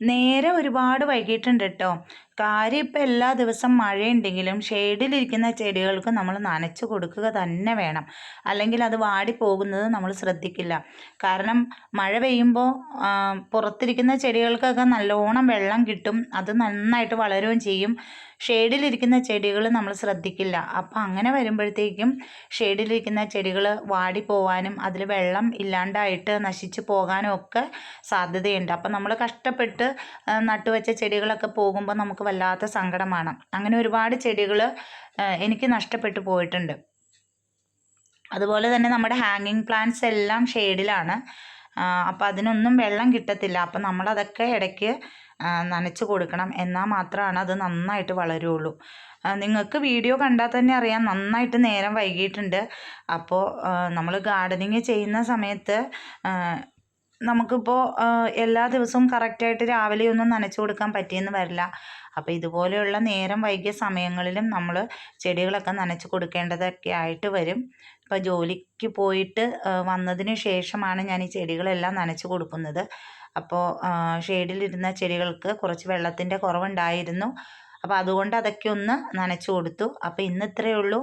നേരെ ഒരുപാട് വൈകിട്ടുണ്ട് കേട്ടോ കാര്യം ഇപ്പം എല്ലാ ദിവസം മഴയുണ്ടെങ്കിലും ഷെയ്ഡിലിരിക്കുന്ന ചെടികൾക്ക് നമ്മൾ നനച്ച് കൊടുക്കുക തന്നെ വേണം. അല്ലെങ്കിൽ അത് വാടിപ്പോകുന്നത് നമ്മൾ ശ്രദ്ധിക്കില്ല. കാരണം മഴ പെയ്യുമ്പോൾ പുറത്തിരിക്കുന്ന ചെടികൾക്കൊക്കെ നല്ലോണം വെള്ളം കിട്ടും. അത് നന്നായിട്ട് വളരുകയും ചെയ്യും. ഷെയ്ഡിലിരിക്കുന്ന ചെടികൾ നമ്മൾ ശ്രദ്ധിക്കില്ല. അപ്പം അങ്ങനെ വരുമ്പോഴത്തേക്കും ഷെയ്ഡിലിരിക്കുന്ന ചെടികൾ വാടിപ്പോവാനും അതിൽ വെള്ളം ഇല്ലാണ്ടായിട്ട് നശിച്ചു പോകാനും ഒക്കെ സാധ്യതയുണ്ട്. അപ്പം നമ്മൾ കഷ്ടപ്പെട്ട് നട്ടുവെച്ച ചെടികളൊക്കെ പോകുമ്പോൾ വല്ലാത്ത സങ്കടമാണ്. അങ്ങനെ ഒരുപാട് ചെടികൾ എനിക്ക് നഷ്ടപ്പെട്ടു പോയിട്ടുണ്ട്. അതുപോലെ തന്നെ നമ്മുടെ ഹാങ്ങിങ് പ്ലാന്റ്സ് എല്ലാം ഷെയ്ഡിലാണ് അപ്പോൾ അതിനൊന്നും വെള്ളം കിട്ടത്തില്ല. അപ്പം നമ്മളതൊക്കെ ഇടയ്ക്ക് നനച്ച് കൊടുക്കണം. എന്നാൽ മാത്രമാണ് അത് നന്നായിട്ട് വളരുള്ളൂ. നിങ്ങൾക്ക് വീഡിയോ കണ്ടാൽ തന്നെ അറിയാം നന്നായിട്ട് നേരം വൈകിയിട്ടുണ്ട്. അപ്പോൾ നമ്മൾ ഗാർഡനിങ് ചെയ്യുന്ന സമയത്ത് നമുക്കിപ്പോൾ എല്ലാ ദിവസവും കറക്റ്റായിട്ട് രാവിലെ ഒന്നും നനച്ചു കൊടുക്കാൻ പറ്റിയെന്ന് വരില്ല. അപ്പോൾ ഇതുപോലെയുള്ള നേരം വൈകിയ സമയങ്ങളിലും നമ്മൾ ചെടികളൊക്കെ നനച്ച് കൊടുക്കേണ്ടതൊക്കെ ആയിട്ട് വരും. ഇപ്പോൾ ജോലിക്ക് പോയിട്ട് വന്നതിന് ശേഷമാണ് ഞാൻ ഈ ചെടികളെല്ലാം നനച്ചു കൊടുക്കുന്നത്. അപ്പോൾ ഷെയ്ഡിലിരുന്ന ചെടികൾക്ക് കുറച്ച് വെള്ളത്തിന്റെ കുറവുണ്ടായിരുന്നു. അപ്പോൾ അതുകൊണ്ട് അതൊക്കെ ഒന്ന് നനച്ചു കൊടുത്തു. അപ്പോൾ ഇന്നിത്രയേ ഉള്ളൂ.